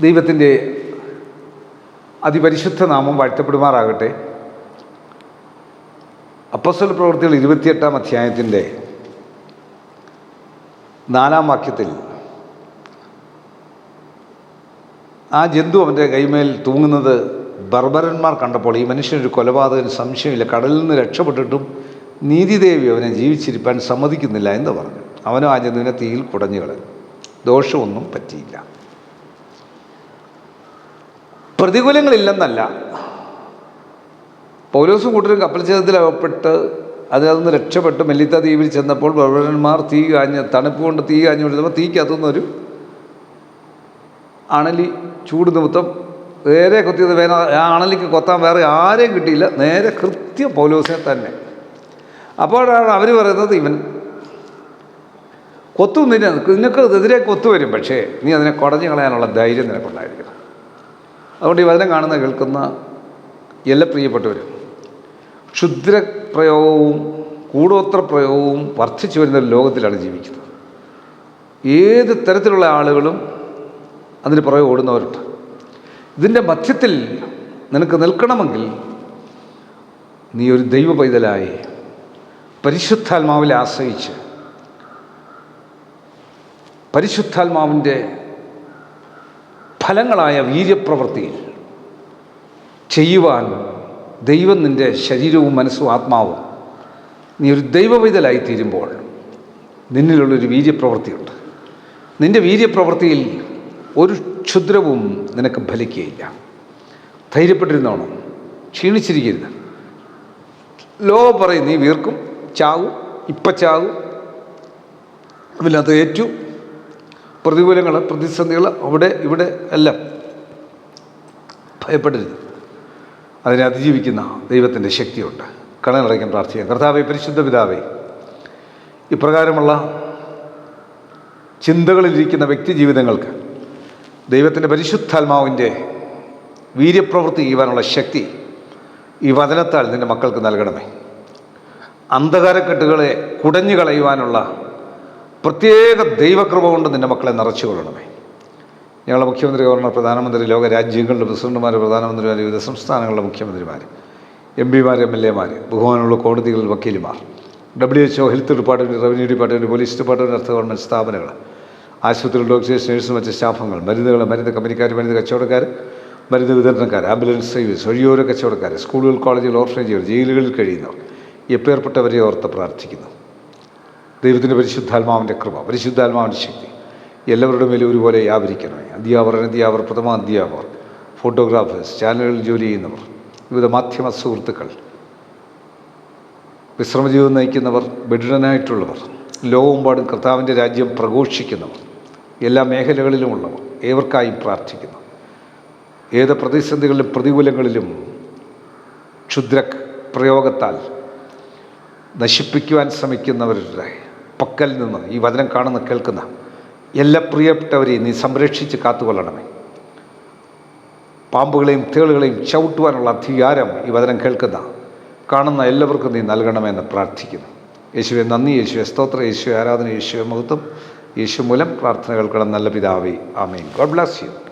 ദൈവത്തിന്റെ അതിപരിശുദ്ധ നാമം വാഴ്ത്തപ്പെടുമാറാകട്ടെ. അപ്പസ്വല പ്രവൃത്തികൾ ഇരുപത്തിയെട്ടാം അധ്യായത്തിന്റെ നാലാം വാക്യത്തിൽ ആ ജന്തു അവന്റെ കൈമേൽ തൂങ്ങുന്നത് ബർബരന്മാർ കണ്ടപ്പോൾ ഈ മനുഷ്യനൊരു കൊലപാതകന് സംശയമില്ല കടലിൽ നിന്ന് രക്ഷപ്പെട്ടിട്ടും നീതിദേവി അവനെ ജീവിച്ചിരിപ്പാൻ സമ്മതിക്കുന്നില്ല എന്ന് പറഞ്ഞു. അവനോ ആ ജന്തുവിനെ തീയിൽ കുടഞ്ഞു കളഞ്ഞു. ദോഷമൊന്നും പറ്റിയില്ല. പ്രതികൂലങ്ങളില്ലെന്നല്ല. പൗലോസും കൂട്ടരും കപ്പൽ ചേതത്തിൽ അകപ്പെട്ട് അതിനകത്തുനിന്ന് നിന്ന് രക്ഷപ്പെട്ട് മെല്ലിത്ത ദ്വീപിൽ ചെന്നപ്പോൾ ബർബരന്മാർ തീ കാഞ്ഞ് തണുപ്പ് കൊണ്ട് തീ കാഞ്ഞു കൊടുത്തപ്പോൾ തീക്കകത്തുനിന്നൊരു അണലി ചൂട് നിമിത്തം നേരെ കൊത്തിയത് വേന ആ അണലിക്ക് കൊത്താൻ വേറെ ആരെയും കിട്ടിയില്ല. നേരെ കൃത്യം പൗലോസിനെ തന്നെ. അപ്പോഴാണ് അവർ പറയുന്നത് ഇവൻ കൊത്തും നിന്നെ നിനക്ക് എതിരെ കൊത്തു വരും പക്ഷേ നീ അതിനെ കുടഞ്ഞു കളയാനുള്ള ധൈര്യം നിനക്കുണ്ടായിരിക്കണം. അതുകൊണ്ട് ഈ വചനം കാണുന്ന കേൾക്കുന്ന എല്ലാ പ്രിയപ്പെട്ടവരും ക്ഷുദ്രപ്രയോഗവും കൂടോത്ര പ്രയോഗവും വർദ്ധിച്ചു വരുന്ന ലോകത്തിലാണ് ജീവിക്കുന്നത്. ഏത് തരത്തിലുള്ള ആളുകളും അതിന് പുറകെ ഓടുന്നവരുണ്ട്. ഇതിന്റെ മധ്യത്തിൽ നിനക്ക് നിൽക്കണമെങ്കിൽ നീ ഒരു ദൈവ പൈതലായി പരിശുദ്ധാത്മാവിൽ ആശ്രയിച്ച് പരിശുദ്ധാത്മാവിന്റെ ഫലങ്ങളായ വീര്യപ്രവൃത്തിയിൽ ചെയ്യുവാൻ ദൈവം നിന്റെ ശരീരവും മനസ്സും ആത്മാവും നീ ഒരു ദൈവവിതലായി തീരുമ്പോൾ നിന്നിലുള്ളൊരു വീര്യപ്രവൃത്തിയുണ്ട്. നിന്റെ വീര്യപ്രവൃത്തിയിൽ ഒരു ക്ഷുദ്രവും നിനക്ക് ഫലിക്കുകയില്ല. ധൈര്യപ്പെട്ടിരുന്നോണം. ക്ഷീണിച്ചിരിക്കരുത്. ലോകം പറയും നീ വീർക്കും ചാവും ഇപ്പം ചാവും അതിനകത്ത് ഏറ്റു പ്രതികൂലങ്ങൾ പ്രതിസന്ധികൾ അവിടെ ഇവിടെ എല്ലാം ഭയപ്പെടരുത്. അതിനെ അതിജീവിക്കുന്ന ദൈവത്തിന്റെ ശക്തിയുണ്ട്. കണനടയ്ക്കാൻ പ്രാർത്ഥിക്കാം. കർത്താവെ പരിശുദ്ധ പിതാവേ ഇപ്രകാരമുള്ള ചിന്തകളിലിരിക്കുന്ന വ്യക്തി ജീവിതങ്ങൾക്ക് ദൈവത്തിന്റെ പരിശുദ്ധാത്മാവിന്റെ വീര്യപ്രവൃത്തി ചെയ്യുവാനുള്ള ശക്തി ഈ വചനത്താൽ നിന്റെ മക്കൾക്ക് നൽകണമേ. അന്ധകാരക്കെട്ടുകളെ കുടഞ്ഞു കളയുവാനുള്ള പ്രത്യേക ദൈവകൃപ കൊണ്ട് നിന്റെ മക്കളെ നിറച്ചു കൊള്ളണമേ ഞങ്ങളുടെ മുഖ്യമന്ത്രി ഗവർണർ പ്രധാനമന്ത്രി ലോക രാജ്യങ്ങളുടെ പ്രസിഡന്റുമാർ പ്രധാനമന്ത്രിമാർ വിവിധ സംസ്ഥാനങ്ങളുടെ മുഖ്യമന്ത്രിമാർ എം പിമാർ എം എൽ എമാർ ബഹുമാനമുള്ള കോടതികളിൽ വക്കീലുമാർ W H O health department revenue department police department അർത്ഥ ഗവൺമെന്റ് സ്ഥാപനങ്ങൾ ആശുപത്രികൾ ഡോക്ടേഴ്സ് നഴ്സും മറ്റ് സ്റ്റാഫുകൾ മരുന്നുകൾ മരുന്ന് കമ്പനിക്കാർ മരുന്ന് കച്ചവടക്കാർ മരുന്ന് വിതരണക്കാർ ആംബുലൻസ് സർവീസ് വഴിയോര കച്ചവടക്കാർ സ്കൂളുകൾ കോളേജുകൾ ഓർഫനേജുകൾ ജയിലുകളിൽ കഴിയുന്നവർ എപ്പേർപ്പെട്ടവരെ ഓർത്ത് പ്രാർത്ഥിക്കുന്നു. ദൈവത്തിന്റെ പരിശുദ്ധാത്മാവിന്റെ കൃപ പരിശുദ്ധാത്മാവിന്റെ ശക്തി. എല്ലാവരുടെ മേലും ഒരുപോലെ വ്യാപരിക്കണമേ. അധ്യാപകർ അധ്യാപകർ പ്രഥമ അധ്യാപകർ ഫോട്ടോഗ്രാഫേഴ്സ് ചാനലുകളിൽ ജോലി ചെയ്യുന്നവർ വിവിധ മാധ്യമ സുഹൃത്തുക്കൾ വിശ്രമജീവിതം നയിക്കുന്നവർ ബെഡിഡനായിട്ടുള്ളവർ പാടും കർത്താവിന്റെ രാജ്യം പ്രഘോഷിക്കുന്നവർ എല്ലാ മേഖലകളിലുമുള്ളവർ ഏവർക്കായും പ്രാർത്ഥിക്കുന്നു. ഏത് പ്രതിസന്ധികളിലും പ്രതികൂലങ്ങളിലും ക്ഷുദ്ര പ്രയോഗത്താൽ നശിപ്പിക്കുവാൻ ശ്രമിക്കുന്നവരുടെ പക്കൽ നിന്ന് ഈ വചനം കാണുന്ന കേൾക്കുന്ന എല്ലാ പ്രിയപ്പെട്ടവരെയും നീ സംരക്ഷിച്ച് കാത്തുകൊള്ളണമേ. പാമ്പുകളെയും തേളുകളെയും ചവിട്ടുവാനുള്ള അധികാരം ഈ വചനം കേൾക്കുന്ന കാണുന്ന എല്ലാവർക്കും നീ നൽകണമെന്ന് പ്രാർത്ഥിക്കുന്നു. യേശുവെ നന്ദി. യേശുവെ സ്തോത്ര. യേശു ആരാധന. യേശുവെ മഹത്വം. യേശു മൂലം പ്രാർത്ഥനകൾക്കുള്ള നല്ല പിതാവേ. ആമീൻ. God bless you.